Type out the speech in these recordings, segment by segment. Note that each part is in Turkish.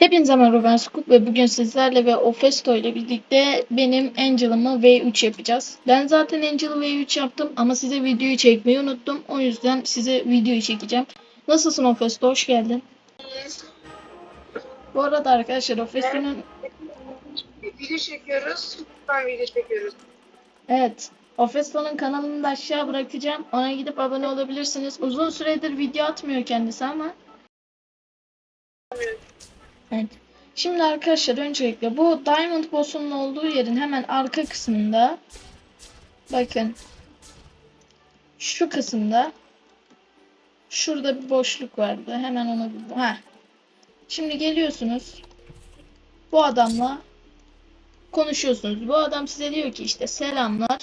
Hepinize merhaba ben Scoop ve bugün sizlerle ve Ofesto ile birlikte benim Angel'ımı V3 yapacağız. Ben zaten Angel'ı V3 yaptım ama size videoyu çekmeyi unuttum. O yüzden size videoyu çekeceğim. Nasılsın Ofesto? Hoş geldin. Bu arada arkadaşlar Ofesto'nun Video çekiyoruz. Ben video çekiyoruz. evet Ofesto'nun kanalını da aşağı bırakacağım. Ona gidip abone olabilirsiniz. Uzun süredir video atmıyor kendisi ama Evet. Şimdi arkadaşlar öncelikle bu Diamond Boss'un olduğu yerin hemen arka kısmında bakın şu kısımda şurada bir boşluk vardı. Hemen onu ha. Şimdi geliyorsunuz. Bu adamla konuşuyorsunuz. Bu adam size diyor ki işte selamlar.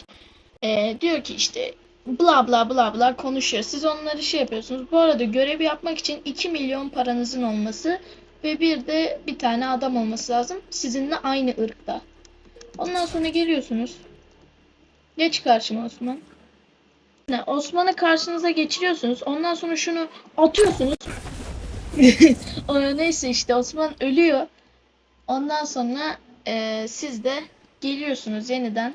Ee, diyor ki işte bla bla bla bla konuşuyor. Siz onları şey yapıyorsunuz. Bu arada görevi yapmak için 2 milyon paranızın olması ve bir de bir tane adam olması lazım. Sizinle aynı ırkta. Ondan sonra geliyorsunuz. Geç karşıma Osman. Osman'ı karşınıza geçiriyorsunuz. Ondan sonra şunu atıyorsunuz. Neyse işte Osman ölüyor. Ondan sonra eee, siz de geliyorsunuz yeniden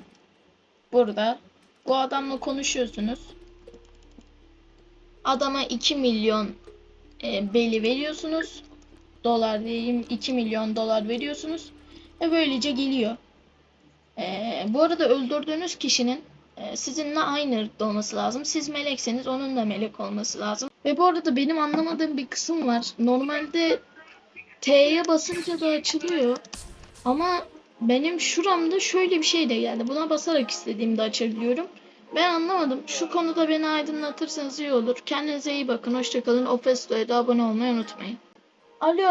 burada. Bu adamla konuşuyorsunuz. Adama 2 milyon e, beli veriyorsunuz dolar diyeyim 2 milyon dolar veriyorsunuz ve böylece geliyor. Ee, bu arada öldürdüğünüz kişinin e, sizinle aynı ırkta olması lazım. Siz melekseniz onun da melek olması lazım. Ve bu arada benim anlamadığım bir kısım var. Normalde T'ye basınca da açılıyor. Ama benim şuramda şöyle bir şey de geldi. Buna basarak istediğimde açabiliyorum. Ben anlamadım. Şu konuda beni aydınlatırsanız iyi olur. Kendinize iyi bakın. Hoşçakalın. Ofesto'ya da abone olmayı unutmayın. Alo.